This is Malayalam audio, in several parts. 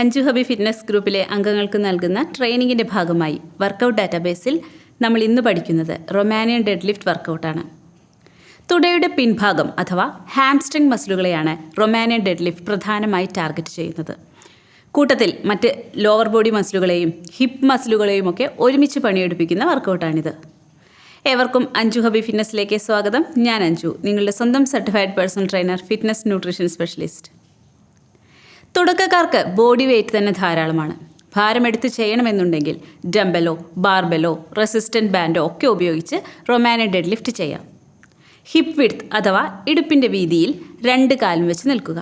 അഞ്ചു ഹബി ഫിറ്റ്നസ് ഗ്രൂപ്പിലെ അംഗങ്ങൾക്ക് നൽകുന്ന ട്രെയിനിങ്ങിന്റെ ഭാഗമായി വർക്കൗട്ട് ഡാറ്റാബേസിൽ നമ്മൾ ഇന്ന് പഠിക്കുന്നത് റൊമാനിയൻ ഡെഡ് ലിഫ്റ്റ് വർക്കൗട്ടാണ്. തുടയുടെ പിൻഭാഗം അഥവാ ഹാംസ്ട്രിങ് മസിലുകളെയാണ് റൊമാനിയൻ ഡെഡ് ലിഫ്റ്റ് പ്രധാനമായി ടാർഗറ്റ് ചെയ്യുന്നത്. കൂട്ടത്തിൽ മറ്റ് ലോവർ ബോഡി മസിലുകളെയും ഹിപ്പ് മസിലുകളെയും ഒക്കെ ഒരുമിച്ച് പണിയെടുപ്പിക്കുന്ന വർക്കൗട്ടാണിത്. ഏവർക്കും അഞ്ജു ഹബി ഫിറ്റ്നസ്സിലേക്ക് സ്വാഗതം. ഞാൻ അഞ്ജു നിങ്ങളുടെ സ്വന്തം certified personal trainer fitness nutrition specialist. തുടക്കക്കാർക്ക് body weight തന്നെ ധാരാളമാണ്. ഭാരമെടുത്ത് ചെയ്യണമെന്നുണ്ടെങ്കിൽ ഡംബലോ ബാർബലോ റെസിസ്റ്റന്റ് ബാൻഡോ ഒക്കെ ഉപയോഗിച്ച് റൊമാനോ ഡെഡ് ലിഫ്റ്റ് ചെയ്യാം. ഹിപ്പ് വിഡ്ത്ത് അഥവാ ഇടുപ്പിന്റെ വീതിയിൽ രണ്ട് കാലും വെച്ച് നിൽക്കുക.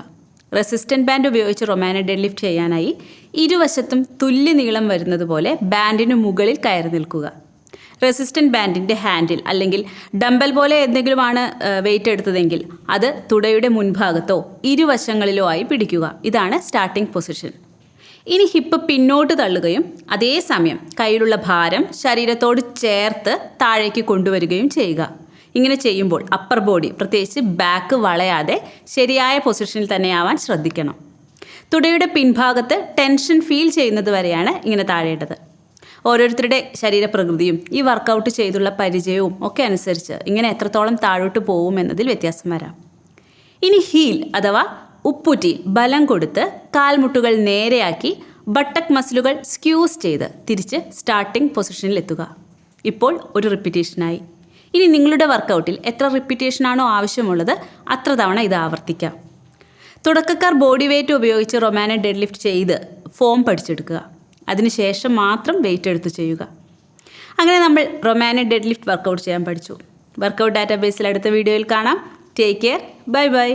റെസിസ്റ്റന്റ് ബാൻഡ് ഉപയോഗിച്ച് റൊമാനോ ഡെഡ് ലിഫ്റ്റ് ചെയ്യാനായി ഇരുവശത്തും തുല്യ നീളം വരുന്നത് പോലെ ബാൻഡിന് മുകളിൽ കയറി നിൽക്കുക. റെസിസ്റ്റന്റ് ബാൻഡിന്റെ ഹാൻഡിൽ അല്ലെങ്കിൽ ഡംബൽ പോലെ എന്തെങ്കിലുമാണ് വെയിറ്റ് എടുത്തതെങ്കിൽ അത് തുടയുടെ മുൻഭാഗത്തോ ഇരുവശങ്ങളിലോ ആയി പിടിക്കുക. ഇതാണ് സ്റ്റാർട്ടിംഗ് പൊസിഷൻ ഇനി ഹിപ്പ് പിന്നോട്ട് തള്ളുകയും അതേസമയം കയ്യിലുള്ള ഭാരം ശരീരത്തോട് ചേർത്ത് താഴേക്ക് കൊണ്ടുവരികയും ചെയ്യുക. ഇങ്ങനെ ചെയ്യുമ്പോൾ അപ്പർ ബോഡി പ്രത്യേകിച്ച് ബാക്ക് വളയാതെ ശരിയായ പൊസിഷനിൽ തന്നെയാവാൻ ശ്രദ്ധിക്കണം. തുടയുടെ പിൻഭാഗത്ത് ടെൻഷൻ ഫീൽ ചെയ്യുന്നത് വരെയാണ് ഇങ്ങനെ താഴേണ്ടത്. ഓരോരുത്തരുടെ ശരീരപ്രകൃതിയും ഈ വർക്കൗട്ട് ചെയ്തുള്ള പരിചയവും ഒക്കെ അനുസരിച്ച് ഇങ്ങനെ എത്രത്തോളം താഴോട്ട് പോകും എന്നതിൽ വ്യത്യാസം വരാം. ഇനി ഹീൽ അഥവാ ഉപ്പൂറ്റി ബലം കൊടുത്ത് കാൽമുട്ടുകൾ നേരെയാക്കി ബട്ടക് മസിലുകൾ സ്ക്യൂസ് ചെയ്ത് തിരിച്ച് സ്റ്റാർട്ടിംഗ് പൊസിഷനിൽ എത്തുക. ഇപ്പോൾ ഒരു റിപ്പീറ്റേഷനായി ഇനി നിങ്ങളുടെ വർക്കൗട്ടിൽ എത്ര റിപ്പീറ്റേഷനാണോ ആവശ്യമുള്ളത് അത്ര തവണ ഇത് ആവർത്തിക്കാം. തുടക്കക്കാർ ബോഡി വെയ്റ്റ് ഉപയോഗിച്ച് റൊമാന ഡെഡ് ലിഫ്റ്റ് ചെയ്ത് ഫോം പഠിച്ചെടുക്കുക. അതിനുശേഷം മാത്രം വെയിറ്റ് എടുത്ത് ചെയ്യുക. അങ്ങനെ നമ്മൾ റൊമാനിക് ഡെഡ് ലിഫ്റ്റ് വർക്കൗട്ട് ചെയ്യാൻ പഠിച്ചു. വർക്കൗട്ട് ഡാറ്റാബേസിൽ അടുത്ത വീഡിയോയിൽ കാണാം. Take care bye bye